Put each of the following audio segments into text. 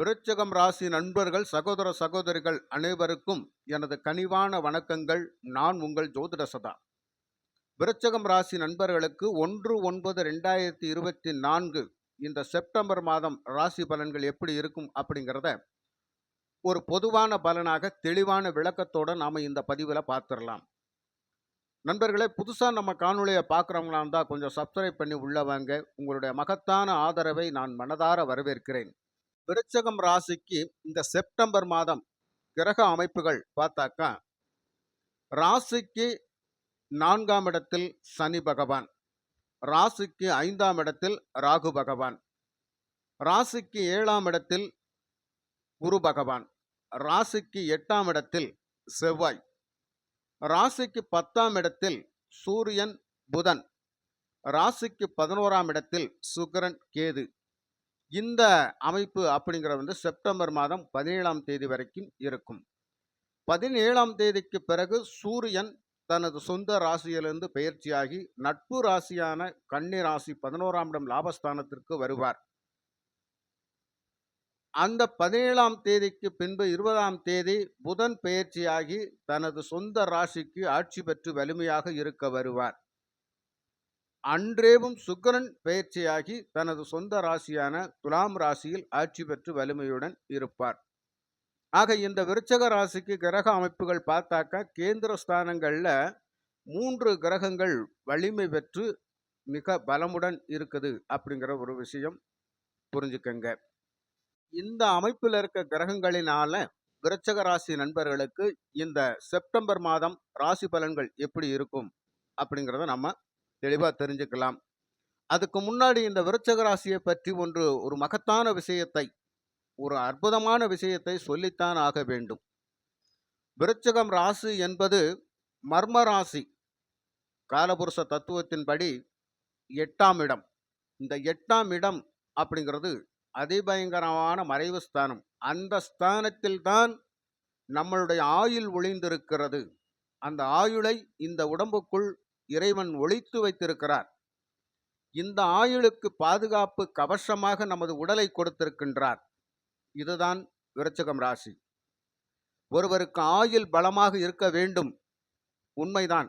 விருச்சகம் ராசி நண்பர்கள் சகோதர சகோதரிகள் அனைவருக்கும் எனது கனிவான வணக்கங்கள். நான் உங்கள் ஜோதிட சதா. விருச்சகம் ராசி நண்பர்களுக்கு ஒன்று ஒன்பது ரெண்டாயிரத்தி இருபத்தி நான்கு இந்த செப்டம்பர் மாதம் ராசி பலன்கள் எப்படி இருக்கும் அப்படிங்கிறத ஒரு பொதுவான பலனாக தெளிவான விளக்கத்தோட நாம இந்த பதிவில் பார்த்துடலாம். நண்பர்களே புதுசாக நம்ம காணொலியை பார்க்குறவங்களா இருந்தால் கொஞ்சம் சப்ஸ்கிரைப் பண்ணி உள்ளவங்க உங்களுடைய மகத்தான ஆதரவை நான் மனதார வரவேற்கிறேன். விருச்சகம் ராசிக்கு இந்த செப்டம்பர் மாதம் கிரக அமைப்புகள் பார்த்தாக்கா ராசிக்கு நான்காம் இடத்தில் சனி பகவான் ராசிக்கு ஐந்தாம் இடத்தில் ராகு பகவான் ராசிக்கு ஏழாம் இடத்தில் குரு பகவான் ராசிக்கு எட்டாம் இடத்தில் செவ்வாய் ராசிக்கு பத்தாம் இடத்தில் சூரியன் புதன் ராசிக்கு பதினோராம் இடத்தில் சுக்கரன் கேது. இந்த அமைப்பு அப்படிங்கிறது வந்து செப்டம்பர் மாதம் பதினேழாம் தேதி வரைக்கும் இருக்கும். பதினேழாம் தேதிக்கு பிறகு சூரியன் தனது சொந்த ராசியிலிருந்து பயிற்சியாகி நட்பு ராசியான கன்னி ராசி பதினோராம் இடம் லாபஸ்தானத்திற்கு வருவார். அந்த பதினேழாம் தேதிக்கு பின்பு இருபதாம் தேதி புதன் பெயர்ச்சியாகி தனது சொந்த ராசிக்கு ஆட்சி பெற்று வலிமையாக இருக்க வருவார். அன்றேவும் சுக்கரன் பெயர்ச்சியாகி தனது சொந்த ராசியான துலாம் ராசியில் ஆட்சி பெற்று வலிமையுடன் இருப்பார். ஆக இந்த விருச்சக ராசிக்கு கிரக அமைப்புகள் பார்த்தாக்கா கேந்திர ஸ்தானங்களில் மூன்று கிரகங்கள் வலிமை பெற்று மிக பலமுடன் இருக்குது அப்படிங்கிற ஒரு விஷயம் புரிஞ்சுக்கங்க. இந்த அமைப்பில் இருக்க கிரகங்களினால விருச்சக ராசி நண்பர்களுக்கு இந்த செப்டம்பர் மாதம் ராசி பலன்கள் எப்படி இருக்கும் அப்படிங்கிறத நம்ம தெளிவாக தெரிஞ்சுக்கலாம். அதுக்கு முன்னாடி இந்த விருச்சக ராசியை பற்றி ஒன்று ஒரு மகத்தான விஷயத்தை ஒரு அற்புதமான விஷயத்தை சொல்லித்தான் ஆக வேண்டும். விருச்சகம் ராசி என்பது மர்ம ராசி. காலபுருஷ தத்துவத்தின்படி எட்டாம் இடம். இந்த எட்டாம் இடம் அப்படிங்கிறது அதிபயங்கரமான மறைவு ஸ்தானம். அந்த ஸ்தானத்தில் தான் நம்மளுடைய ஆயுள் ஒளிந்திருக்கிறது. அந்த ஆயுளை இந்த உடம்புக்குள் இறைவன் ஒழித்து வைத்திருக்கிறார். இந்த ஆயுளுக்கு பாதுகாப்பு கவசமாக நமது உடலை கொடுத்திருக்கின்றார். இதுதான் விருச்சகம் ராசி. ஒருவருக்கு ஆயுள் பலமாக இருக்க வேண்டும். உண்மைதான்.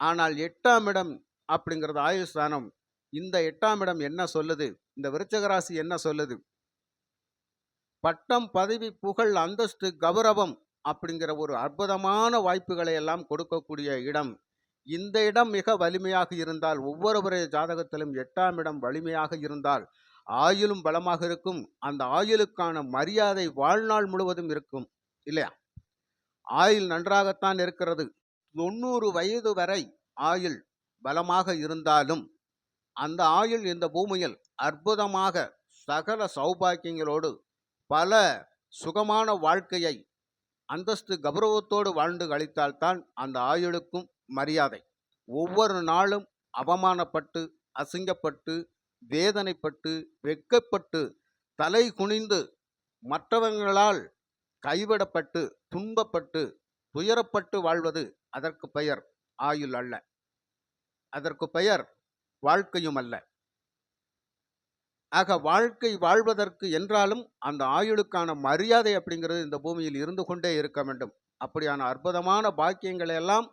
ஆனால் எட்டாம் இடம் அப்படிங்கிறது ஆயுள் ஸ்தானம். இந்த எட்டாம் இடம் என்ன சொல்லுது? இந்த விருச்சக ராசி என்ன சொல்லுது? பட்டம் பதவி புகழ் அந்தஸ்து கௌரவம் அப்படிங்கிற ஒரு அற்புதமான வாய்ப்புகளை எல்லாம் கொடுக்கக்கூடிய இடம். இந்த இடம் மிக வலிமையாக இருந்தால் ஒவ்வொருவருடைய ஜாதகத்திலும் எட்டாம் இடம் வலிமையாக இருந்தால் ஆயுளும் பலமாக இருக்கும். அந்த ஆயுளுக்கான மரியாதை வாழ்நாள் முழுவதும் இருக்கும் இல்லையா? ஆயுள் நன்றாகத்தான் இருக்கிறது. தொண்ணூறு வயது வரை ஆயுள் பலமாக இருந்தாலும் அந்த ஆயுள் இந்த பூமியில் அற்புதமாக சகல சௌபாக்கியங்களோடு பல சுகமான வாழ்க்கையை அந்தஸ்து கௌரவத்தோடு வாழ்ந்து கழித்தால்தான் அந்த ஆயுளுக்கும் மரியாதை. ஒவ்வொரு நாளும் அவமானப்பட்டு அசிங்கப்பட்டு வேதனைப்பட்டு வெட்கப்பட்டு தலை குனிந்து மற்றவங்களால் கைவிடப்பட்டு துன்பப்பட்டு துயரப்பட்டு வாழ்வது அதற்கு பெயர் ஆயுள் அல்ல. அதற்கு பெயர் வாழ்க்கையும் அல்ல. ஆக வாழ்க்கை வாழ்வதற்கு என்றாலும் அந்த ஆயுளுக்கான மரியாதை அப்படிங்கிறது இந்த பூமியில் இருந்து கொண்டே இருக்க வேண்டும். அப்படியான அற்புதமான பாக்கியங்களை எல்லாம்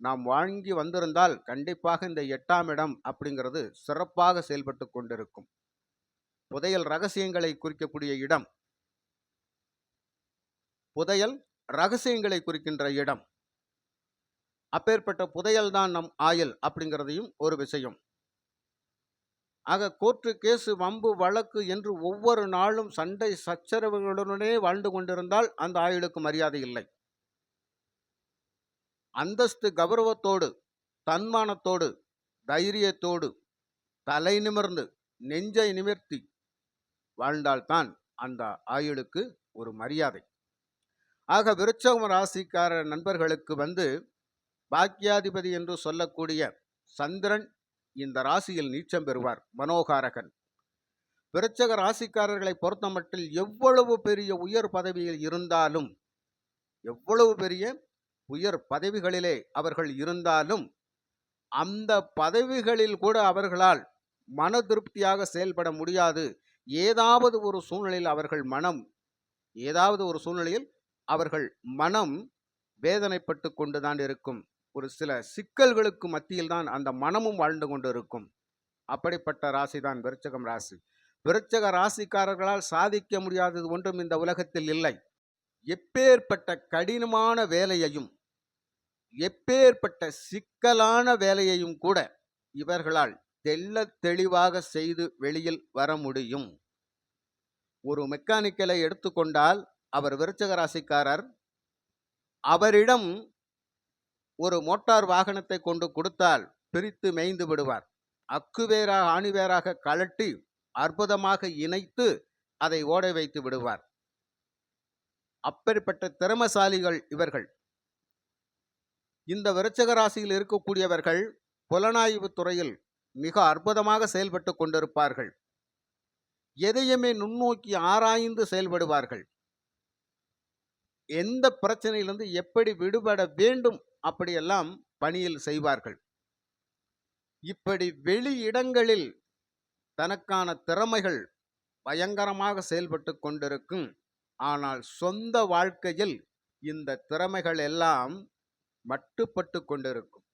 நாம் வாங்கி வந்திருந்தால் கண்டிப்பாக இந்த எட்டாம் இடம் அப்படிங்கிறது சிறப்பாக செயல்பட்டு கொண்டிருக்கும். புதையல் ரகசியங்களை குறிக்கக்கூடிய இடம். புதையல் ரகசியங்களை குறிக்கின்ற இடம். அப்பேற்பட்ட புதையல் தான் நம் ஆயுள் அப்படிங்கிறதையும் ஒரு விஷயம். ஆக கோர்ட்டு கேஸு வம்பு வழக்கு என்று ஒவ்வொரு நாளும் சண்டை சச்சரவுகளுடனே வாழ்ந்து கொண்டிருந்தால் அந்த ஆயுளுக்கு மரியாதை இல்லை. அந்தஸ்து கௌரவத்தோடு தன்மானத்தோடு தைரியத்தோடு தலை நிமிர்ந்து நெஞ்சை நிமிர்த்தி வாழ்ந்தால்தான் அந்த ஆயுளுக்கு ஒரு மரியாதை. ஆக விருச்சகம் ராசிக்கார நண்பர்களுக்கு வந்து பாக்கியாதிபதி என்று சொல்லக்கூடிய சந்திரன் இந்த ராசியில் நீச்சம் பெறுவார் மனோகாரகன். விருச்சக ராசிக்காரர்களை பொறுத்தமட்டில் எவ்வளவு பெரிய உயர் பதவியில் இருந்தாலும் எவ்வளவு பெரிய உயர் பதவிகளிலே அவர்கள் இருந்தாலும் அந்த பதவிகளில் கூட அவர்களால் மன திருப்தியாக செயல்பட முடியாது. ஏதாவது ஒரு சூழ்நிலையில் அவர்கள் மனம் ஏதாவது ஒரு சூழ்நிலையில் அவர்கள் மனம் வேதனைப்பட்டு கொண்டுதான் இருக்கும். ஒரு சில சிக்கல்களுக்கு மத்தியில் தான் அந்த மனமும் வாழ்ந்து கொண்டு இருக்கும் அப்படிப்பட்ட ராசி தான் விருச்சகம் ராசி. விருச்சக ராசிக்காரர்களால் சாதிக்க முடியாதது ஒன்றும் இந்த உலகத்தில் இல்லை. எப்பேற்பட்ட கடினமான வேலையையும் எப்பேற்பட்ட சிக்கலான வேலையையும் கூட இவர்களால் தெல்ல தெளிவாக செய்து வெளியில் வர முடியும். ஒரு மெக்கானிக்கலை எடுத்துக்கொண்டால் அவர் விருச்சக ராசிக்காரர். அவரிடம் ஒரு மோட்டார் வாகனத்தை கொண்டு கொடுத்தால் பிரித்து மேய்ந்து விடுவார். அக்குவேராக ஆணிவேராக கலட்டி கழட்டி அற்புதமாக இணைத்து அதை ஓட வைத்து விடுவார். அப்படிப்பட்ட திறமசாலிகள் இவர்கள். இந்த விருச்சக ராசியில் இருக்கக்கூடியவர்கள் புலனாய்வு துறையில் மிக அற்புதமாக செயல்பட்டு கொண்டிருப்பார்கள். எதையுமே நுண்ணோக்கி ஆராய்ந்து செயல்படுவார்கள். எந்த பிரச்சனையிலிருந்து எப்படி விடுபட வேண்டும் அப்படியெல்லாம் பணியில் செய்வார்கள். இப்படி வெளி இடங்களில் தனக்கான திறமைகள் பயங்கரமாக செயல்பட்டு கொண்டிருக்கும். ஆனால் சொந்த வாழ்க்கையில் இந்த திறமைகள் எல்லாம் மட்டுப்பட்டு கொண்டிருக்கும்.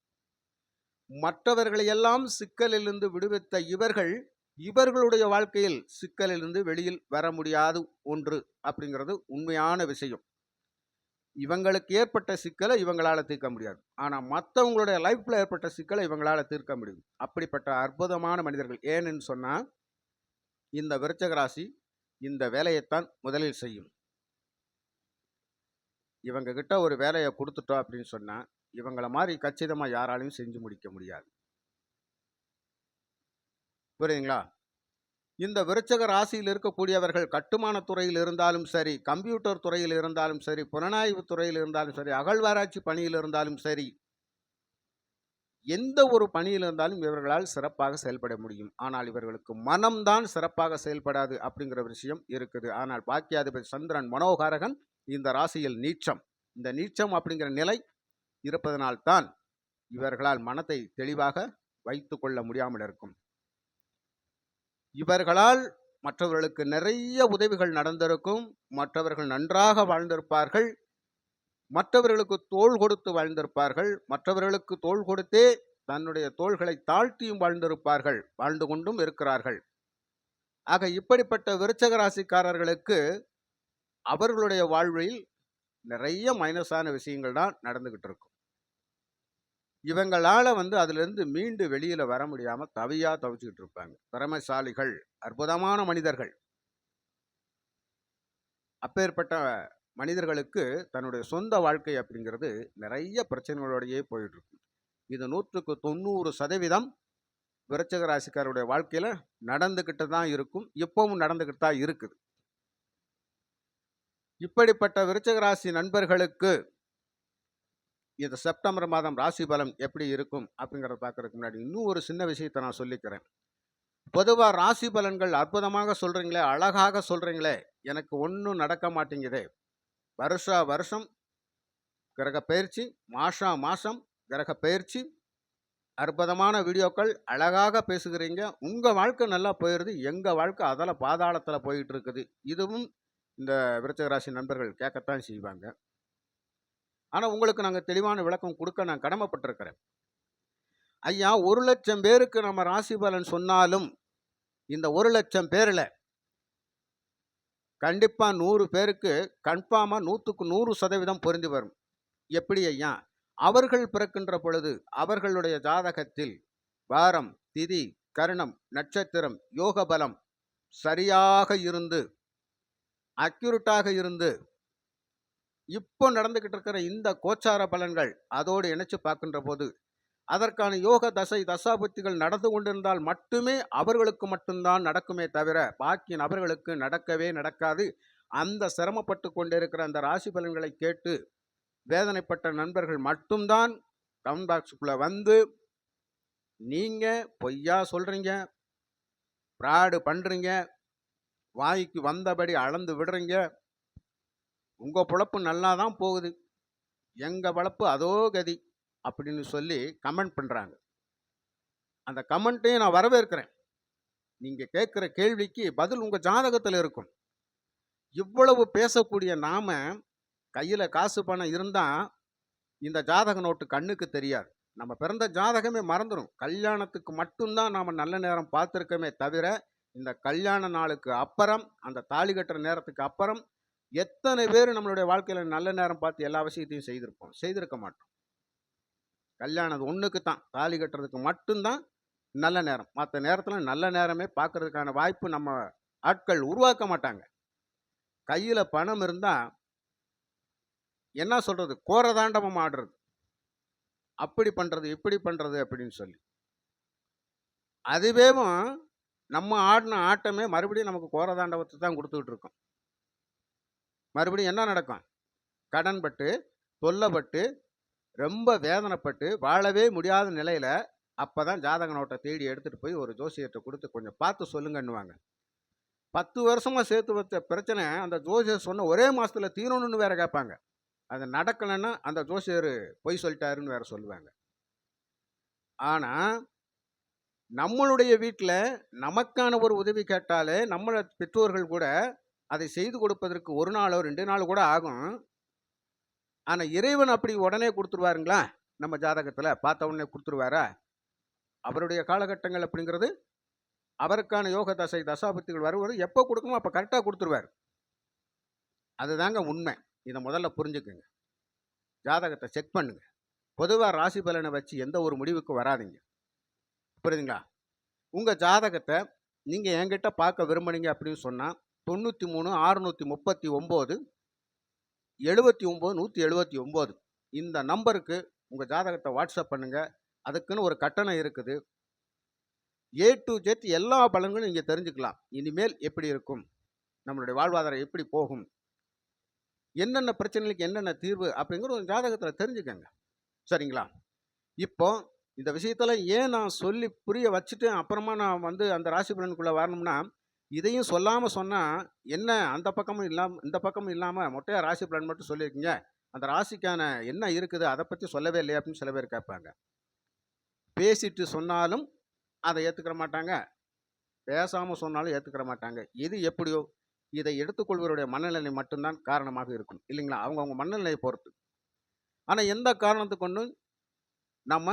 மற்றவர்களையெல்லாம் சிக்கலிலிருந்து விடுவித்த இவர்கள் இவர்களுடைய வாழ்க்கையில் சிக்கலிலிருந்து வெளியில் வர முடியாது ஒன்று அப்படிங்கிறது உண்மையான விஷயம். இவங்களுக்கு ஏற்பட்ட சிக்கலை இவங்களால் தீர்க்க முடியாது. ஆனால் மற்றவங்களுடைய லைஃப்பில் ஏற்பட்ட சிக்கலை இவங்களால் தீர்க்க முடியும். அப்படிப்பட்ட அற்புதமான மனிதர்கள். ஏன்னு சொன்னால் இந்த விருச்சகராசி இந்த வேலையைத்தான் முதலில் செய்யும். இவங்க கிட்ட ஒரு வேலையை கொடுத்துட்டோம் அப்படின்னு சொன்னால் இவங்கள மாதிரி கச்சிதமாக யாராலையும் செஞ்சு முடிக்க முடியாது. புரியுதுங்களா? இந்த விருச்சக ராசியில் இருக்கக்கூடியவர்கள் கட்டுமான துறையில் இருந்தாலும் சரி கம்ப்யூட்டர் துறையில் இருந்தாலும் சரி புலனாய்வு துறையில் இருந்தாலும் சரி அகழ்வாராய்ச்சி பணியில் இருந்தாலும் சரி எந்த ஒரு பணியில் இருந்தாலும் இவர்களால் சிறப்பாக செயல்பட முடியும். ஆனால் இவர்களுக்கு மனம்தான் சிறப்பாக செயல்படாது அப்படிங்கிற விஷயம் இருக்குது. ஆனால் பாக்கியாதிபதி சந்திரன் மனோகாரகன் இந்த ராசியில் நீச்சம். இந்த நீச்சம் அப்படிங்கிற நிலை இருப்பதனால்தான் இவர்களால் மனத்தை தெளிவாக வைத்து கொள்ள முடியாமல் இருக்கும். இவர்களால் மற்றவர்களுக்கு நிறைய உதவிகள் நடந்திருக்கும். மற்றவர்கள் நன்றாக வாழ்ந்திருப்பார்கள். மற்றவர்களுக்கு தோள் கொடுத்து வாழ்ந்திருப்பார்கள். மற்றவர்களுக்கு தோள் கொடுத்தே தன்னுடைய தோள்களை தாழ்த்தியும் வாழ்ந்திருப்பார்கள். வாழ்ந்து கொண்டும் இருக்கிறார்கள். ஆக இப்படிப்பட்ட விருச்சக ராசிக்காரர்களுக்கு அவர்களுடைய வாழ்வில் நிறைய மைனஸான விஷயங்கள் தான் நடந்துக்கிட்டு இருக்கும். இவங்களால் வந்து அதுலேருந்து மீண்டு வெளியில் வர முடியாமல் தவியாக தவிச்சுக்கிட்டு இருப்பாங்க. திறமைசாலிகள் அற்புதமான மனிதர்கள். அப்பேற்பட்ட மனிதர்களுக்கு தன்னுடைய சொந்த வாழ்க்கை அப்படிங்கிறது நிறைய பிரச்சனைகளோடையே போயிட்டுருக்கு இது நூற்றுக்கு தொண்ணூறு சதவீதம் விருச்சக ராசிக்காரருடைய வாழ்க்கையில் நடந்துக்கிட்டு தான் இருக்கும். எப்பவும் நடந்துக்கிட்டு தான் இருக்குது. இப்படிப்பட்ட விருச்சக ராசி நண்பர்களுக்கு இந்த செப்டம்பர் மாதம் ராசி பலம் எப்படி இருக்கும் அப்படிங்கிறத பார்க்கறதுக்கு முன்னாடி இன்னும் ஒரு சின்ன விஷயத்தை நான் சொல்லிக்கிறேன். பொதுவாக ராசி பலன்கள் அற்புதமாக சொல்கிறீங்களே அழகாக சொல்கிறீங்களே எனக்கு ஒன்றும் நடக்க மாட்டேங்குதே. வருஷா வருஷம் கிரக பயிற்சி மாசா மாதம் கிரக பயிற்சி அற்புதமான வீடியோக்கள் அழகாக பேசுகிறீங்க. உங்கள் வாழ்க்கை நல்லா போயிடுது எங்கள் வாழ்க்கை அதில் பாதாளத்தில் போயிட்டு இருக்குது. இதுவும் இந்த விருச்சக ராசி நண்பர்கள் கேட்கத்தான் செய்வாங்க. ஆனால் உங்களுக்கு நாங்கள் தெளிவான விளக்கம் கொடுக்க நான் கடமைப்பட்டிருக்கிறேன். ஐயா ஒரு லட்சம் பேருக்கு நம்ம ராசி பலன் சொன்னாலும் இந்த ஒரு லட்சம் பேரில் கண்டிப்பாக நூறு பேருக்கு கன்ஃபார்மாக நூற்றுக்கு நூறு சதவீதம் பொருந்தி வரும். எப்படி ஐயா? அவர்கள் பிறக்கின்ற பொழுது அவர்களுடைய ஜாதகத்தில் வாரம் திதி கரணம் நட்சத்திரம் யோக பலம் சரியாக இருந்து அக்யூரட்டாக இருந்து இப்போ நடந்துக்கிட்டு இருக்கிற இந்த கோச்சார பலன்கள் அதோடு இணைச்சு பார்க்கின்ற போது அதற்கான யோக தசை தசாபுத்திகள் நடந்து கொண்டிருந்தால் மட்டுமே அவர்களுக்கு மட்டும்தான் நடக்குமே தவிர பாக்கி நபர்களுக்கு நடக்கவே நடக்காது. அந்த சிரமப்பட்டு கொண்டிருக்கிற அந்த ராசி பலன்களை கேட்டு வேதனைப்பட்ட நண்பர்கள் மட்டும்தான் கமெண்ட் பாக்ஸுக்குள்ளே வந்து நீங்கள் பொய்யா சொல்கிறீங்க ஃப்ராடு பண்ணுறீங்க வாய்க்கு வந்தபடி அளந்து விடுறீங்க. உங்கள் பொழப்பு நல்லா தான் போகுது. எங்கள் பிழப்பு அதோ கதி அப்படின்னு சொல்லி கமெண்ட் பண்ணுறாங்க அந்த கமெண்ட்டையும் நான் வரவேற்கிறேன். நீங்கள் கேட்குற கேள்விக்கு பதில் உங்கள் ஜாதகத்தில் இருக்கும். இவ்வளவு பேசக்கூடிய நாம் கையில் காசு பணம் இருந்தால் இந்த ஜாதக நோட்டு கண்ணுக்கு தெரியாது. நம்ம பிறந்த ஜாதகமே மறந்துடும் கல்யாணத்துக்கு மட்டும்தான் நாம் நல்ல நேரம் பார்த்துருக்கோமே தவிர இந்த கல்யாண நாளுக்கு அப்புறம் அந்த தாலி கட்டுற நேரத்துக்கு அப்புறம் எத்தனை பேர் நம்மளுடைய வாழ்க்கையில் நல்ல நேரம் பார்த்து எல்லா விஷயத்தையும் செய்திருப்போம்? செய்திருக்க மாட்டோம். கல்யாணம் ஒன்றுக்கு தான். தாலி கட்டுறதுக்கு மட்டும்தான் நல்ல நேரம். மற்ற நேரத்தில் நல்ல நேரமே பார்க்கறதுக்கான வாய்ப்பு நம்ம ஆட்கள் உருவாக்க மாட்டாங்க. கையில் பணம் இருந்தால் என்ன சொல்கிறது கோரதாண்டவம் ஆடுறது. அப்படி பண்ணுறது இப்படி பண்ணுறது அப்படின்னு சொல்லி. அதுவேவும் நம்ம ஆடின ஆட்டமே மறுபடியும் நமக்கு கோரதாண்டவத்தை தான் கொடுத்துக்கிட்டு இருக்கோம் மறுபடியும் என்ன நடக்கும்? கடன்பட்டு தொல்லைப்பட்டு ரொம்ப வேதனைப்பட்டு வாழவே முடியாத நிலையில் அப்போ தான் ஜாதக நோட்டை தேடி எடுத்துகிட்டு போய் ஒரு ஜோசியர்கிட்ட கொடுத்து கொஞ்சம் பார்த்து சொல்லுங்கன்னுவாங்க. பத்து வருஷமாக சேர்த்து வச்ச பிரச்சனை அந்த ஜோசியர் சொன்ன ஒரே மாதத்தில் தீரணும்னு வேற கேட்பாங்க. அது நடக்கலைன்னா அந்த ஜோசியர் பொய் சொல்லிட்டாருன்னு வேற சொல்லுவாங்க. ஆனால் நம்மளுடைய வீட்டில் நமக்கான ஒரு உதவி கேட்டாலே நம்மளை பெற்றோர்கள் கூட அதை செய்து கொடுப்பதற்கு ஒரு நாளோ ரெண்டு நாள் கூட ஆகும். ஆனால் இறைவன் அப்படி உடனே கொடுத்துருவாருங்களா? நம்ம ஜாதகத்தில் பார்த்த உடனே கொடுத்துருவாரா? அவருடைய காலகட்டங்கள் அப்படிங்கிறது அவருக்கான யோக தசை தசாபத்திகள் வருவது எப்போ கொடுக்கணுமோ அப்போ கரெக்டாக கொடுத்துருவார். அதுதாங்க உண்மை. இதை முதல்ல புரிஞ்சுக்குங்க. ஜாதகத்தை செக் பண்ணுங்க. பொதுவாக ராசி பலனை வச்சு எந்த ஒரு முடிவுக்கு வராதீங்க. புரியுதுங்களா? உங்கள் ஜாதகத்தை நீங்கள் என்கிட்ட பார்க்க விரும்புனீங்க அப்படின்னு சொன்னால் தொண்ணூற்றி மூணு அறுநூற்றி முப்பத்தி ஒம்பது எழுபத்தி ஒம்பது நூற்றி எழுபத்தி ஒம்பது இந்த நம்பருக்கு உங்கள் ஜாதகத்தை வாட்ஸ்அப் பண்ணுங்கள் அதுக்குன்னு ஒரு கட்டணம் இருக்குது. ஏ டு ஜெட் எல்லா பலன்களும் நீங்கள் தெரிஞ்சுக்கலாம். இனிமேல் எப்படி இருக்கும்? நம்மளுடைய வாழ்வாதாரம் எப்படி போகும்? என்னென்ன பிரச்சனைகளுக்கு என்னென்ன தீர்வு அப்படிங்கிற ஒரு ஜாதகத்தில் தெரிஞ்சுக்கங்க. சரிங்களா? இப்போ இந்த விஷயத்தில் ஏன் நான் சொல்லி புரிய வச்சுட்டு அப்புறமா நான் வந்து அந்த ராசி பலனுக்குள்ளே வரணும்னா இதையும் சொல்லாமல் சொன்னால் என்ன அந்த பக்கமும் இல்லாமல் இந்த பக்கமும் இல்லாமல் மொட்டையாக ராசி பலன் மட்டும் சொல்லியிருக்கீங்க. அந்த ராசிக்கான என்ன இருக்குது அதை பற்றி சொல்லவே இல்லையா அப்படின்னு சில பேர் கேட்பாங்க. பேசிட்டு சொன்னாலும் அதை ஏற்றுக்கிற மாட்டாங்க. பேசாமல் சொன்னாலும் ஏற்றுக்கிற மாட்டாங்க. எது எப்படியோ இதை எடுத்துக்கொள்வருடைய மனநிலை மட்டும்தான் காரணமாக இருக்கும். இல்லைங்களா? அவங்கவுங்க மனநிலையை பொறுத்து. ஆனால் எந்த காரணத்து கொண்டும் நம்ம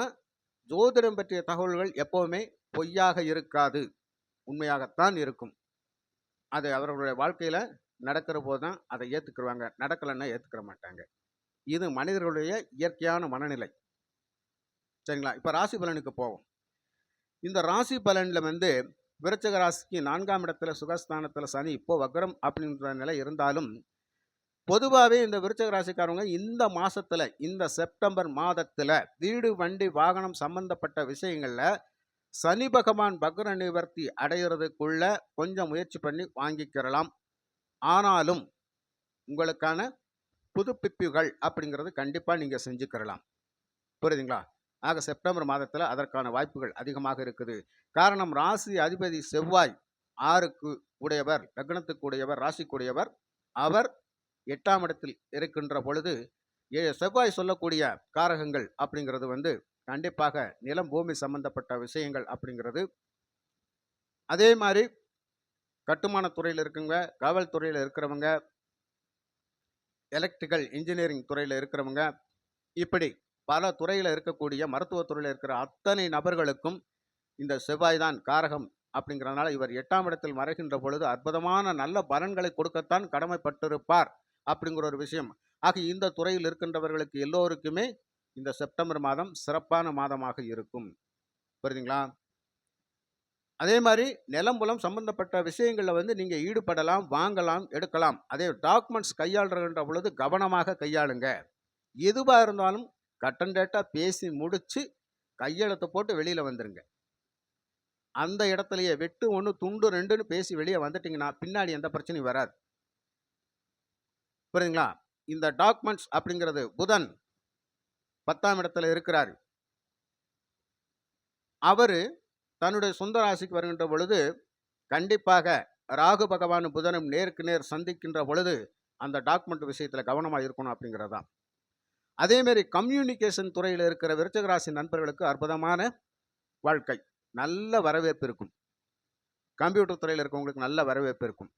ஜோதிடம் பற்றிய தகவல்கள் எப்போவுமே பொய்யாக இருக்காது. உண்மையாகத்தான் இருக்கும். அது அவர்களுடைய வாழ்க்கையில் நடக்கிற போது தான் அதை ஏற்றுக்குருவாங்க நடக்கலைன்னா ஏற்றுக்கிற மாட்டாங்க. இது மனிதர்களுடைய இயற்கையான மனநிலை. சரிங்களா? இப்போ ராசி பலனுக்கு போவோம். இந்த ராசி பலனில் வந்து விருச்சக ராசிக்கு நான்காம் இடத்துல சுகஸ்தானத்தில் சனி இப்போ வக்ரம் அப்படின்ற நிலை இருந்தாலும் பொதுவாகவே இந்த விருச்சக ராசிக்காரவங்க இந்த மாதத்தில் இந்த செப்டம்பர் மாதத்தில் வீடு வண்டி வாகனம் சம்பந்தப்பட்ட விஷயங்களில் சனி பகவான் பக்ர நிவர்த்தி அடைகிறதுக்குள்ள கொஞ்சம் முயற்சி பண்ணி வாங்கிக்கிறலாம். ஆனாலும் உங்களுக்கான புதுப்பிப்புகள் அப்படிங்கிறது கண்டிப்பாக நீங்கள் செஞ்சுக்கிறலாம். புரியுதுங்களா? ஆக செப்டம்பர் மாதத்தில் அதற்கான வாய்ப்புகள் அதிகமாக இருக்குது. காரணம் ராசி அதிபதி செவ்வாய் ஆறுக்கு உடையவர் லக்னத்துக்கு உடையவர் ராசிக்கு உடையவர் அவர் எட்டாம் இடத்தில் இருக்கின்ற பொழுது ஏ- செவ்வாய் சொல்லக்கூடிய காரகங்கள் அப்படிங்கிறது வந்து கண்டிப்பாக நிலம் பூமி சம்பந்தப்பட்ட விஷயங்கள் அப்படிங்கிறது. அதே மாதிரி கட்டுமான துறையில் இருக்கவங்க காவல்துறையில் இருக்கிறவங்க எலக்ட்ரிக்கல் இன்ஜினியரிங் துறையில் இருக்கிறவங்க இப்படி பல துறையில் இருக்கக்கூடிய மருத்துவத் துறையில் இருக்கிற அத்தனை நபர்களுக்கும் இந்த செவ்வாய் தான் காரகம் அப்படிங்கிறதுனால இவர் எட்டாம் இடத்தில் மறைகின்ற பொழுது அற்புதமான நல்ல பலன்களை கொடுக்கத்தான் கடமைப்பட்டிருப்பார். அப்படிங்கிற ஒரு விஷயம். ஆக இந்த துறையில் இருக்கின்றவர்களுக்கு எல்லோருக்குமே இந்த செப்டம்பர் மாதம் சிறப்பான மாதமாக இருக்கும். புரியுதுங்களா? அதே மாதிரி நிலம்புலம் சம்பந்தப்பட்ட விஷயங்களில் வந்து நீங்கள் ஈடுபடலாம் வாங்கலாம் எடுக்கலாம். அதே டாக்குமெண்ட்ஸ் கையாளுகின்ற பொழுது கவனமாக கையாளுங்க. எதுவாக இருந்தாலும் கட்டன் டேட்டாக பேசி முடிச்சு கையெழுத்தை போட்டு வெளியில் வந்துருங்க. அந்த இடத்துலயே வெட்டு ஒன்று துண்டு ரெண்டுன்னு பேசி வெளியே வந்துட்டீங்கன்னா பின்னாடி எந்த பிரச்சனையும் வராது. புரியுதுங்களா இந்த டாக்குமெண்ட்ஸ் அப்படிங்கிறது புதன் பத்தாம் இடத்துல இருக்கிறார். அவர் தன்னுடைய சொந்த ராசிக்கு வருகின்ற பொழுது கண்டிப்பாக ராகு பகவான் புதனும் நேருக்கு நேர் சந்திக்கின்ற பொழுது அந்த டாக்குமெண்ட் விஷயத்தில் கவனமாக இருக்கணும் அப்படிங்கிறது தான் அதேமாரி கம்யூனிகேஷன் துறையில் இருக்கிற விருச்சகராசி நண்பர்களுக்கு அற்புதமான வாழ்க்கை. நல்ல வரவேற்பு இருக்கும். கம்ப்யூட்டர் துறையில் இருக்கவங்களுக்கு நல்ல வரவேற்பு இருக்கும்.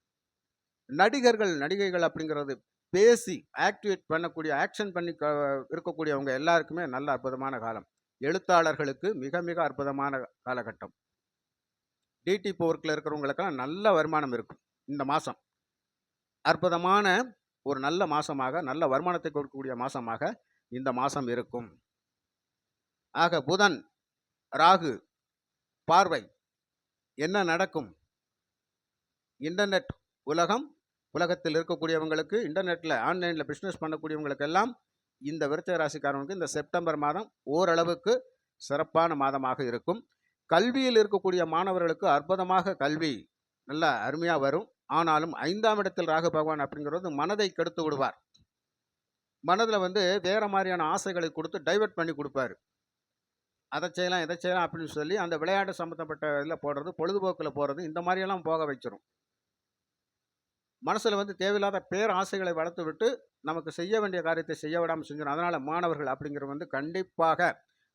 நடிகர்கள் நடிகைகள் அப்படிங்கிறது பேசி ஆக்டிவேட் பண்ணக்கூடிய ஆக்ஷன் பண்ணி க இருக்கக்கூடியவங்க எல்லாருக்குமே நல்ல அற்புதமான காலம். எழுத்தாளர்களுக்கு மிக மிக அற்புதமான காலகட்டம். டிடி போர்க்கில் இருக்கிறவங்களுக்கெல்லாம் நல்ல வருமானம் இருக்கும் இந்த மாதம் அற்புதமான ஒரு நல்ல மாசமாக நல்ல வருமானத்தை கொடுக்கக்கூடிய மாசமாக இந்த மாதம் இருக்கும். ஆக புதன் ராகு பார்வை என்ன நடக்கும்? இன்டர்நெட் உலகம் உலகத்தில் இருக்கக்கூடியவங்களுக்கு இன்டர்நெட்டில் ஆன்லைனில் பிஸ்னஸ் பண்ணக்கூடியவங்களுக்கெல்லாம் இந்த விருச்சக ராசிக்காரங்களுக்கு இந்த செப்டம்பர் மாதம் ஓரளவுக்கு சிறப்பான மாதமாக இருக்கும். கல்வியில் இருக்கக்கூடிய மாணவர்களுக்கு அற்புதமாக கல்வி நல்ல அருமையாக வரும். ஆனாலும் ஐந்தாம் இடத்தில் ராகு பகவான் அப்படிங்கிறது மனதை கெடுத்து விடுவார். மனதில் வந்து வேறு மாதிரியான ஆசைகளை கொடுத்து டைவர்ட் பண்ணி கொடுப்பாரு. அதை செய்யலாம் இதை செய்யலாம் அப்படின்னு சொல்லி அந்த விளையாட்டு சம்மந்தப்பட்ட இதில் போடுறது பொழுதுபோக்கில் போகிறது இந்த மாதிரியெல்லாம் போக வச்சிரும். மனசில் வந்து தேவையில்லாத பேர் ஆசைகளை வளர்த்து விட்டு நமக்கு செய்ய வேண்டிய காரியத்தை செய்ய விடாமல் செஞ்சிடும் அதனால் மாணவர்கள் அப்படிங்கிறது வந்து கண்டிப்பாக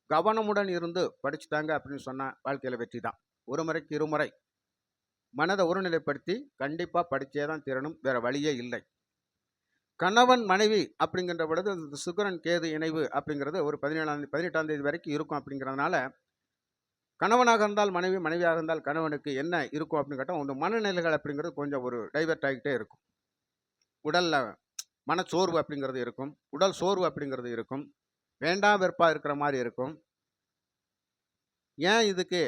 கவனமுடன் இருந்து படிச்சுட்டாங்க அப்படின்னு சொன்னால் வாழ்க்கையில் வெற்றி தான். ஒரு முறைக்கு இருமுறை மனதை ஒருநிலைப்படுத்தி கண்டிப்பாக படித்தே தான் திறனும் வேறு வழியே இல்லை. கணவன் மனைவி அப்படிங்கின்ற பொழுது இந்த கேது இணைவு அப்படிங்கிறது ஒரு பதினேழாம் பதினெட்டாம் தேதி வரைக்கும் இருக்கும் அப்படிங்கிறதுனால கணவனாக இருந்தால் மனைவி மனைவியாக இருந்தால் கணவனுக்கு என்ன இருக்கும் அப்படின்னு கேட்டால் உங்கள் மனநிலைகள் அப்படிங்கிறது கொஞ்சம் ஒரு டைவர்ட் ஆகிட்டே இருக்கும். உடலில் மனச்சோர்வு அப்படிங்கிறது இருக்கும். உடல் சோர்வு அப்படிங்கிறது இருக்கும். வேண்டாம் வெறுப்பாக இருக்கிற மாதிரி இருக்கும். ஏன் இதுக்கு?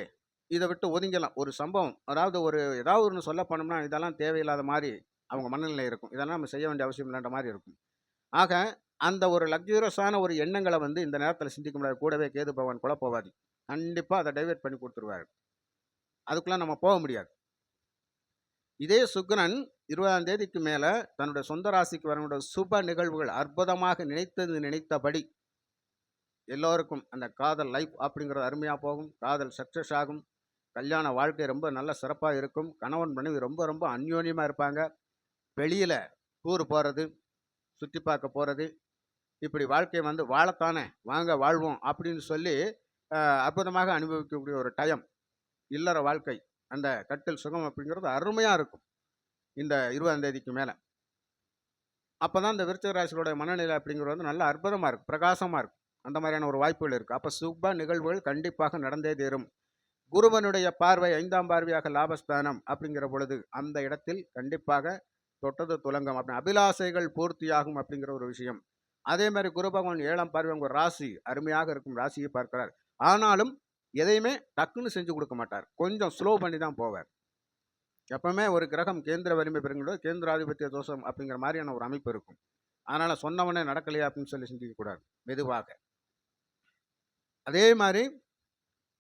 இதை விட்டு ஒதுங்கலாம் ஒரு சம்பவம் அதாவது ஒரு ஏதாவது ஒன்று சொல்ல போனோம்னா இதெல்லாம் தேவையில்லாத மாதிரி அவங்க மனநிலை இருக்கும். இதெல்லாம் நம்ம செய்ய வேண்டிய அவசியம் இல்லைன்ற மாதிரி இருக்கும். ஆக அந்த ஒரு லக்ஸூரியஸான ஒரு எண்ணங்களை வந்து இந்த நேரத்தில் சிந்திக்க முடியாது. கூடவே கேது பகவான் குழப்பவாதி கண்டிப்பாக அதை டைவெர்ட் பண்ணி கொடுத்துருவாரு. அதுக்குள்ளே நம்ம போக முடியாது. இதே சுக்ரன் இருபதாம் தேதிக்கு மேலே தன்னுடைய சொந்த ராசிக்கு வரக்கூடிய சுப நிகழ்வுகள் அற்புதமாக நினைத்தது நினைத்தபடி எல்லோருக்கும் அந்த காதல் லைஃப் அப்படிங்கிறது அருமையாக போகும். காதல் சக்ஸஸ் ஆகும். கல்யாண வாழ்க்கை ரொம்ப நல்ல சிறப்பாக இருக்கும். கணவன் மனைவி ரொம்ப ரொம்ப அந்யோன்யமாக இருப்பாங்க. வெளியில் டூர் போகிறது சுற்றி பார்க்க போகிறது இப்படி வாழ்க்கையை வந்து வாழத்தானே வாங்க வாழ்வோம் அப்படின்னு சொல்லி அற்புதமாக அனுபவிக்கக்கூடிய ஒரு டயம் இல்லற வாழ்க்கை அந்த கட்டில் சுகம் அப்படிங்கிறது அருமையாக இருக்கும் இந்த இருபதாம் தேதிக்கு மேலே. அப்போ தான் இந்த விருச்சிக ராசிகளுடைய மனநிலை அப்படிங்கிறது வந்து நல்ல அற்புதமாக இருக்கும் பிரகாசமாக இருக்கும் அந்த மாதிரியான ஒரு வாய்ப்புகள் இருக்குது அப்போ சுப நிகழ்வுகள் கண்டிப்பாக நடந்தே தீரும். குருவனுடைய பார்வை ஐந்தாம் பார்வையாக லாபஸ்தானம் அப்படிங்கிற பொழுது அந்த இடத்தில் கண்டிப்பாக தொட்டது துலங்கம். அப்படி அபிலாசைகள் பூர்த்தியாகும் அப்படிங்கிற ஒரு விஷயம். அதே மாதிரி குரு பகவான் ஏழாம் பார்வை உங்கள் ராசி அருமையாக இருக்கும் ராசியை பார்க்கிறார். ஆனாலும் எதையுமே டக்குன்னு செஞ்சு கொடுக்க மாட்டார். கொஞ்சம் ஸ்லோ பண்ணி தான் போவார். எப்பவுமே ஒரு கிரகம் கேந்திர வலிமை பெறுங்களோ கேந்திராதிபத்திய தோஷம் அப்படிங்கிற மாதிரியான ஒரு அமைப்பு இருக்கும். அதனால் சொன்னவனே நடக்கலையா அப்படின்னு சொல்லி சிந்திக்கக்கூடாது மெதுவாக. அதே மாதிரி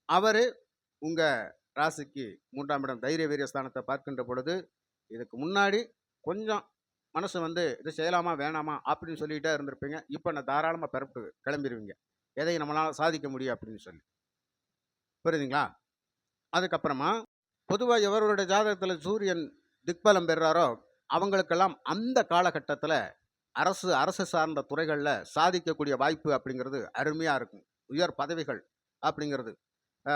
அவர் உங்கள் ராசிக்கு மூன்றாம் இடம் தைரிய வீரியஸ்தானத்தை பார்க்கின்ற பொழுது இதுக்கு முன்னாடி கொஞ்சம் மனசு வந்து இது செய்யலாமா வேணாமா அப்படின்னு சொல்லிகிட்டே இருந்திருப்பீங்க. இப்போ நான் தாராளமாக பிறப்பு கிளம்பிடுவீங்க எதை நம்மளால் சாதிக்க முடியும் அப்படின்னு சொல்லி. புரியுதுங்களா? அதுக்கப்புறமா பொதுவாக எவருடைய ஜாதகத்தில் சூரியன் திக்பலம் பெறுறாரோ அவங்களுக்கெல்லாம் அந்த காலகட்டத்தில் அரசு அரசு சார்ந்த துறைகளில் சாதிக்கக்கூடிய வாய்ப்பு அப்படிங்கிறது அருமையாக இருக்கும். உயர் பதவிகள் அப்படிங்கிறது.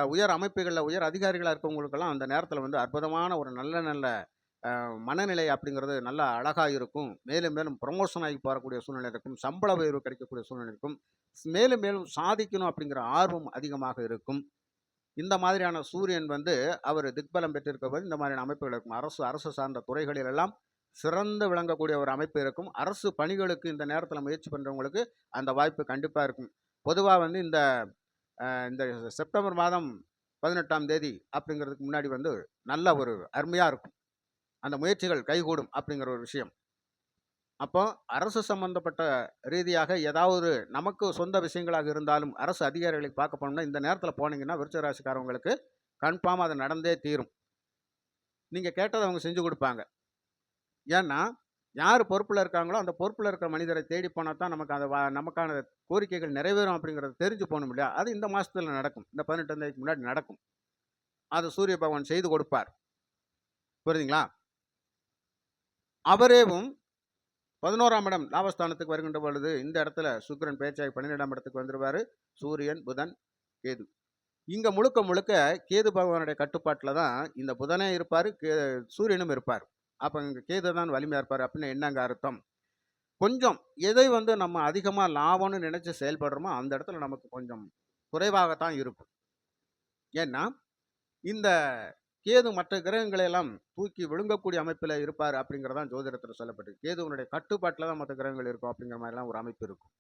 உயர் அமைப்புகளில் உயர் அதிகாரிகளாக இருக்கவங்களுக்கெல்லாம் அந்த நேரத்தில் வந்து அற்புதமான ஒரு நல்ல நல்ல மனநிலை அப்படிங்கிறது நல்லா அழகாக இருக்கும். மேலும் மேலும் ப்ரொமோஷன் ஆகி போகக்கூடிய சூழ்நிலை இருக்கும். சம்பள உயர்வு கிடைக்கக்கூடிய சூழ்நிலை இருக்கும். மேலும் மேலும் சாதிக்கணும் அப்படிங்கிற ஆர்வம் அதிகமாக இருக்கும். இந்த மாதிரியான சூரியன் வந்து அவர் திக்பலம் பெற்றிருக்க போது இந்த மாதிரியான அமைப்புகள் இருக்கும். அரசு அரசு சார்ந்த துறைகளிலெல்லாம் சிறந்து விளங்கக்கூடிய ஒரு அமைப்பு இருக்கும். அரசு பணிகளுக்கு இந்த நேரத்தில் முயற்சி பண்ணுறவங்களுக்கு அந்த வாய்ப்பு கண்டிப்பாக இருக்கும். பொதுவாக வந்து இந்த இந்த செப்டம்பர் மாதம் பதினெட்டாம் தேதி அப்படிங்கிறதுக்கு முன்னாடி வந்து நல்ல ஒரு அருமையாக இருக்கும். அந்த முயற்சிகள் கைகூடும் அப்படிங்கிற ஒரு விஷயம். அப்போ அரசு சம்பந்தப்பட்ட ரீதியாக ஏதாவது நமக்கு சொந்த விஷயங்களாக இருந்தாலும் அரசு அதிகாரிகளுக்கு பார்க்க போனோம்னா இந்த நேரத்தில் போனீங்கன்னா விருச்சராசிக்காரவங்களுக்கு கன்ஃபார்மாக கன்ஃபார்ம் அது நடந்தே தீரும். நீங்கள் கேட்டதை அவங்க செஞ்சு கொடுப்பாங்க. ஏன்னா யார் பொறுப்பில் இருக்காங்களோ அந்த பொறுப்பில் இருக்கிற மனிதரை தேடி போனால் தான் நமக்கு அந்த வா- நமக்கான கோரிக்கைகள் நிறைவேறும் அப்படிங்கிறத தெரிஞ்சு போகணும் இல்லையா? அது இந்த மாதத்தில் நடக்கும். இந்த பதினெட்டாம் தேதிக்கு முன்னாடி நடக்கும். அது சூரிய பகவான் செய்து கொடுப்பார். புரியுதுங்களா? அவரேவும் பதினோராம் இடம் லாபஸ்தானத்துக்கு வருகின்ற பொழுது இந்த இடத்துல சுக்கிரன் பேச்சாய் பன்னிரெண்டாம் இடத்துக்கு வந்துடுவார் சூரியன் புதன் கேது. இங்கே முழுக்க முழுக்க கேது பகவானுடைய கட்டுப்பாட்டில் தான் இந்த புதனே இருப்பார் கே சூரியனும் இருப்பார். அப்போ இங்கே கேது தான் வலிமையாக இருப்பார் அப்படின்னு என்னங்க அர்த்தம்? கொஞ்சம் எதை வந்து நம்ம அதிகமாக லாபம்னு நினச்சி செயல்படுறோமோ அந்த இடத்துல நமக்கு கொஞ்சம் குறைவாகத்தான் இருக்கும். ஏன்னா இந்த கேது மற்ற கிரகங்களை எல்லாம் தூக்கி விழுங்கக்கூடிய அமைப்பில் இருப்பார் அப்படிங்கிறதான் ஜோதிடத்தில் சொல்லப்பட்டு கேதுவனுடைய கட்டுப்பாட்டில் தான் மற்ற கிரகங்கள் இருக்கும் அப்படிங்கிற மாதிரிலாம் ஒரு அமைப்பு இருக்கும்.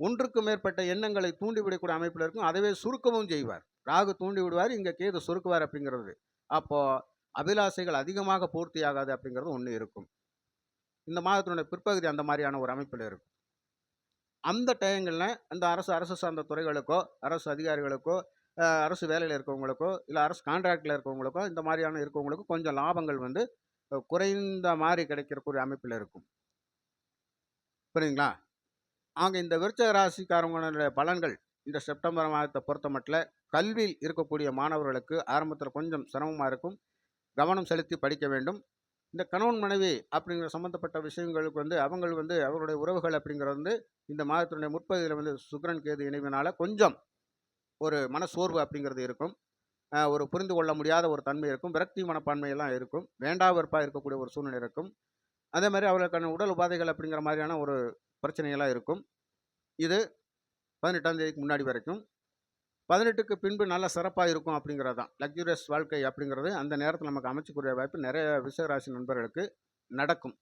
ஒன்றுக்கு மேற்பட்ட எண்ணங்களை தூண்டிவிடக்கூடிய அமைப்பில் இருக்கும். அதவே சுருக்கவும் செய்வார். ராகு தூண்டி விடுவார் இங்கே கேது சுருக்குவார் அப்படிங்கிறது. அப்போது அபிலாசைகள் அதிகமாக பூர்த்தியாகாது அப்படிங்கிறது ஒன்று இருக்கும். இந்த மாதத்தினுடைய பிற்பகுதி அந்த மாதிரியான ஒரு அமைப்பில் இருக்கும். அந்த டயங்களில் அந்த அரசு அரசு சார்ந்த துறைகளுக்கோ அரசு அதிகாரிகளுக்கோ அரசு வேலையில் இருக்கவங்களுக்கோ இல்லை அரசு கான்ட்ராக்டில் இருக்கவங்களுக்கோ இந்த மாதிரியான இருக்கவங்களுக்கும் கொஞ்சம் லாபங்கள் வந்து குறைந்த மாதிரி கிடைக்கிறக்கூடிய அமைப்பில் இருக்கும். புரியுதுங்களா? ஆக இந்த விருச்சக ராசிக்காரங்களுடைய பலன்கள் இந்த செப்டம்பர் மாதத்தை பொறுத்த மட்டில் கல்வியில் இருக்கக்கூடிய மாணவர்களுக்கு ஆரம்பத்தில் கொஞ்சம் சிரமமாக இருக்கும். கவனம் செலுத்தி படிக்க வேண்டும். இந்த கணவன் மனைவி அப்படிங்கிற சம்மந்தப்பட்ட விஷயங்களுக்கு வந்து அவங்க வந்து அவர்களுடைய உறவுகள் அப்படிங்கிறது வந்து இந்த மாதத்தினுடைய முற்பகுதியில் வந்து சுக்கிரன் கேது இணைவினால் கொஞ்சம் ஒரு மனசோர்வு அப்படிங்கிறது இருக்கும். ஒரு புரிந்து கொள்ள முடியாத ஒரு தன்மை இருக்கும். விரக்தி மனப்பான்மையெல்லாம் இருக்கும். வேண்டா வெறுப்பாக இருக்கக்கூடிய ஒரு சூழ்நிலை இருக்கும். அதே மாதிரி அவர்களுக்கான உடல் உபாதைகள் அப்படிங்கிற மாதிரியான ஒரு பிரச்சனையெல்லாம் இருக்கும். இது பதினெட்டாம் தேதிக்கு முன்னாடி வரைக்கும். பதினெட்டுக்கு பின்பு நல்ல சிறப்பாக இருக்கும் அப்படிங்கிறது தான். லக்ஸுரியஸ் வாழ்க்கை அப்படிங்கிறது அந்த நேரத்தில் நமக்கு அமைச்சக்கூடிய வாய்ப்பு நிறைய விஷயராசி நண்பர்களுக்கு நடக்கும்.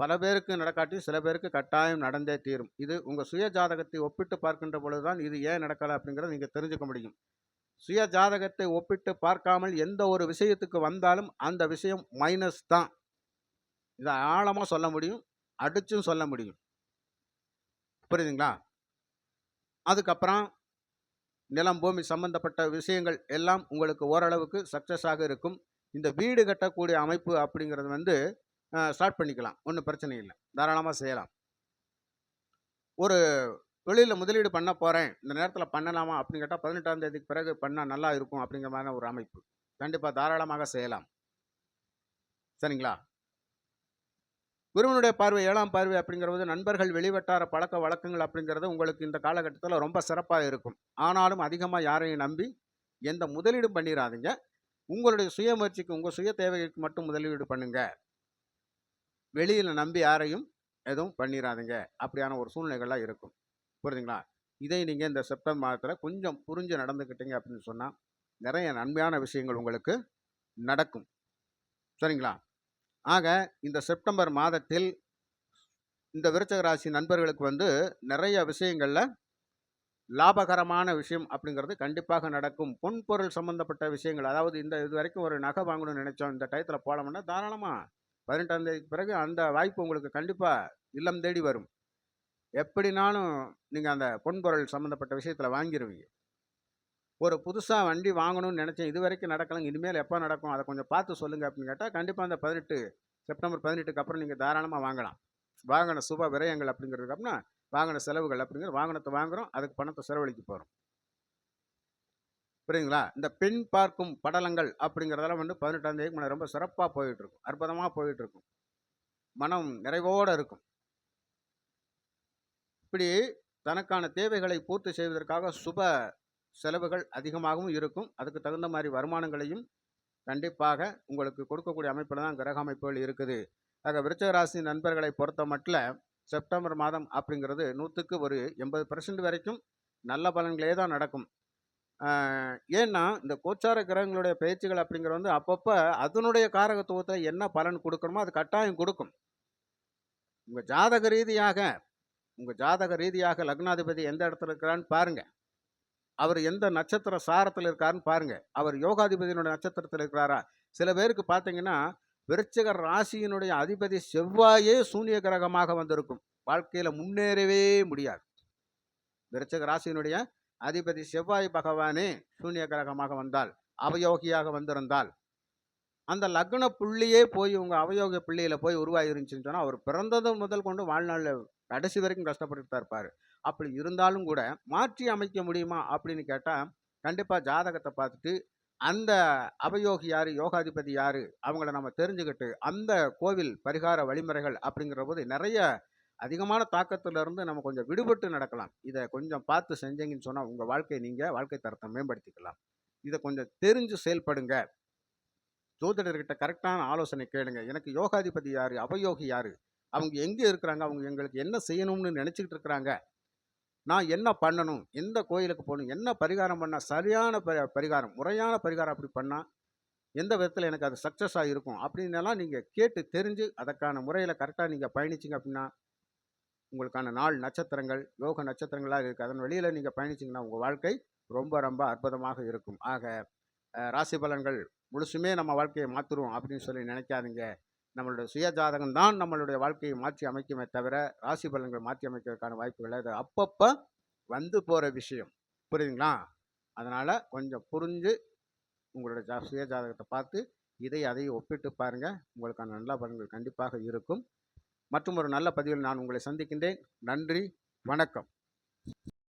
பல பேருக்கு நடக்காட்டி சில பேருக்கு கட்டாயம் நடந்தே தீரும். இது உங்கள் சுய ஜாதகத்தை ஒப்பிட்டு பார்க்கின்ற பொழுது தான் இது ஏன் நடக்கலை அப்படிங்கிறத நீங்கள் தெரிஞ்சுக்க முடியும். சுய ஜாதகத்தை ஒப்பிட்டு பார்க்காமல் எந்த ஒரு விஷயத்துக்கு வந்தாலும் அந்த விஷயம் மைனஸ் தான். இதை ஆழமாக சொல்ல முடியும் அடிச்சும் சொல்ல முடியும். புரியுதுங்களா? அதுக்கப்புறம் நிலம் பூமி சம்பந்தப்பட்ட விஷயங்கள் எல்லாம் உங்களுக்கு ஓரளவுக்கு சக்ஸஸாக இருக்கும். இந்த வீடு கட்டக்கூடிய அமைப்பு அப்படிங்கிறது வந்து ஸ்டார்ட் பண்ணிக்கலாம். ஒன்றும் பிரச்சனை இல்லை. தாராளமாக செய்யலாம். ஒரு தொழிலில் முதலீடு பண்ண போகிறேன் இந்த நேரத்தில் பண்ணலாமா அப்படின்னு கேட்டால் பதினெட்டாம் தேதிக்கு பிறகு பண்ணால் நல்லா இருக்கும் அப்படிங்கிற மாதிரி ஒரு அமைப்பு. கண்டிப்பாக தாராளமாக செய்யலாம். சரிங்களா? குருவனுடைய பார்வை ஏழாம் பார்வை அப்படிங்கிறது நண்பர்கள் வெளிவட்டார பழக்க வழக்கங்கள் அப்படிங்கிறது உங்களுக்கு இந்த காலகட்டத்தில் ரொம்ப சிறப்பாக இருக்கும். ஆனாலும் அதிகமாக யாரையும் நம்பி எந்த முதலீடும் பண்ணிடாதீங்க உங்களுடைய சுய முயற்சிக்கு உங்கள் சுய தேவைக்கு மட்டும் முதலீடு பண்ணுங்கள் வெளியில் நம்பி யாரையும் எதுவும் பண்ணிடாதீங்க அப்படியான ஒரு சூழ்நிலைகள்லாம் இருக்கும். புரியுதுங்களா இதை நீங்கள் இந்த செப்டம்பர் மாதத்தில் கொஞ்சம் புரிஞ்சு நடந்துக்கிட்டீங்க அப்படின்னு சொன்னால் நிறைய நன்மையான விஷயங்கள் உங்களுக்கு நடக்கும். சரிங்களா? ஆக இந்த செப்டம்பர் மாதத்தில் இந்த விருச்சக ராசி நண்பர்களுக்கு வந்து நிறைய விஷயங்களில் லாபகரமான விஷயம் அப்படிங்கிறது கண்டிப்பாக நடக்கும். பொன்பொருள் சம்மந்தப்பட்ட விஷயங்கள் அதாவது இந்த இது வரைக்கும் ஒரு நகை வாங்கணும்னு நினைச்சோம் இந்த டயத்தில் போகலாம்னா தாராளமாக பதினெட்டாம் தேதிக்கு பிறகு அந்த வாய்ப்பு உங்களுக்கு கண்டிப்பாக இல்லம் தேடி வரும். எப்படினாலும் நீங்கள் அந்த பொன்பொருள் சம்மந்தப்பட்ட விஷயத்தில் வாங்கிடுவீங்க ஒரு புதுசாக வண்டி வாங்கணும்னு நினச்சேன் இது வரைக்கும் நடக்கலங்க. இனிமேல் எப்போ நடக்கும் அதை கொஞ்சம் பார்த்து சொல்லுங்கள் அப்படின்னு கேட்டால் கண்டிப்பாக அந்த பதினெட்டு செப்டம்பர் பதினெட்டுக்கு அப்புறம் நீங்கள் தாராளமாக வாங்கலாம். வாகன சுப விரயங்கள் அப்படிங்கிறதுக்கு அப்புறம் வாகன செலவுகள் அப்படிங்கிற வாகனத்தை வாங்குகிறோம் அதுக்கு பணத்தை செலவழிக்க போகிறோம் புரியுதுங்களா? இந்த பெண் பார்க்கும் படலங்கள் அப்படிங்கிறதெல்லாம் வந்து பதினெட்டாம் தேதிக்கு முன்னாடி ரொம்ப சிறப்பாக போயிட்டுருக்கும். அற்புதமாக போயிட்டுருக்கும். மனம் நிறைவோடு இருக்கும். இப்படி தனக்கான தேவைகளை பூர்த்தி செய்வதற்காக சுப செலவுகள் அதிகமாகவும் இருக்கும். அதுக்கு தகுந்த மாதிரி வருமானங்களையும் கண்டிப்பாக உங்களுக்கு கொடுக்கக்கூடிய அமைப்பில் தான் கிரக அமைப்புகள் இருக்குது. ஆக விருச்சகராசி நண்பர்களை பொறுத்த மட்டில் செப்டம்பர் மாதம் அப்படிங்கிறது நூற்றுக்கு ஒரு எண்பது பர்சன்ட் வரைக்கும் நல்ல பலன்களே தான் நடக்கும். ஏன்னா இந்த கோச்சார கிரகங்களுடைய பேச்சுகள் அப்படிங்கிறது வந்து அப்பப்போ அதனுடைய காரகத்துவத்தை என்ன பலன் கொடுக்கணுமோ அது கட்டாயம் கொடுக்கும். உங்கள் ஜாதக ரீதியாக உங்கள் ஜாதக ரீதியாக லக்னாதிபதி எந்த இடத்துல இருக்கிறான்னு பாருங்கள் அவர் எந்த நட்சத்திர சாரத்தில் இருக்காருன்னு பாருங்கள் அவர் யோகாதிபதியினுடைய நட்சத்திரத்தில் இருக்கிறாரா? சில பேருக்கு பார்த்தீங்கன்னா விருச்சிக ராசியினுடைய அதிபதி செவ்வாயே சூனிய கிரகமாக வந்திருக்கும். வாழ்க்கையில் முன்னேறவே முடியாது. விருச்சிக ராசியினுடைய அதிபதி செவ்வாய் பகவானே சூன்ய கிரகமாக வந்தால் அவயோகியாக வந்திருந்தால் அந்த லக்ன புள்ளியே போய் உங்கள் அவயோக புள்ளியில் போய் உருவாகி இருந்துச்சுன்னு சொன்னால் அவர் பிறந்தது முதல் கொண்டு வாழ்நாளில் கடைசி வரைக்கும் கஷ்டப்பட்டுட்டு தான் இருப்பார். அப்படி இருந்தாலும் கூட மாற்றி அமைக்க முடியுமா அப்படின்னு கேட்டால் கண்டிப்பாக ஜாதகத்தை பார்த்துட்டு அந்த அவயோகி யார் யோகாதிபதி யார் அவங்கள நம்ம தெரிஞ்சுக்கிட்டு அந்த கோவில் பரிகார வழிமுறைகள் அப்படிங்கிற போது நிறைய அதிகமான தாக்கத்திலிருந்து நம்ம கொஞ்சம் விடுபட்டு நடக்கலாம். இதை கொஞ்சம் பார்த்து செஞ்சீங்கன்னு சொன்னால் உங்கள் வாழ்க்கையை நீங்கள் வாழ்க்கை தரத்தை மேம்படுத்திக்கலாம். இதை கொஞ்சம் தெரிஞ்சு செயல்படுங்க. ஜோதிடர்கிட்ட கரெக்டான ஆலோசனை கேளுங்க. எனக்கு யோகாதிபதி யார்? அவயோகி யார்? அவங்க எங்கே இருக்கிறாங்க? அவங்க எங்களுக்கு என்ன செய்யணும்னு நினச்சிக்கிட்டு இருக்கிறாங்க? நான் என்ன பண்ணணும்? எந்த கோயிலுக்கு போகணும்? என்ன பரிகாரம் பண்ணால் சரியான பரி பரிகாரம் முறையான பரிகாரம் அப்படி பண்ணால் எந்த விதத்தில் எனக்கு அது சக்ஸஸாக இருக்கும்? அப்படின்னலாம் நீங்கள் கேட்டு தெரிஞ்சு அதற்கான முறையில் கரெக்டாக நீங்கள் பயணிச்சிங்க அப்படின்னா உங்களுக்கான நாள் நட்சத்திரங்கள் யோக நட்சத்திரங்களாக இருக்குது அதன் வெளியில் நீங்கள் பயணிச்சிங்கன்னா உங்கள் வாழ்க்கை ரொம்ப ரொம்ப அற்புதமாக இருக்கும். ஆக ராசி பலன்கள் முழுசுமே நம்ம வாழ்க்கையை மாற்றுருவோம் அப்படின்னு சொல்லி நினைக்காதீங்க. நம்மளுடைய சுய ஜாதகம் தான் நம்மளுடைய வாழ்க்கையை மாற்றி அமைக்குமே தவிர ராசி பலன்கள் மாற்றி அமைக்கிறதுக்கான வாய்ப்புகள் அது அப்பப்போ வந்து போகிற விஷயம். புரியுதுங்களா? அதனால் கொஞ்சம் புரிஞ்சு உங்களுடைய ஜா சுய ஜாதகத்தை பார்த்து இதை அதையும் ஒப்பிட்டு பாருங்கள் உங்களுக்கான நல்ல பலன்கள் கண்டிப்பாக இருக்கும். மற்றும் ஒரு நல்ல பதிவில் நான் உங்களை சந்திக்கின்றேன். நன்றி வணக்கம்.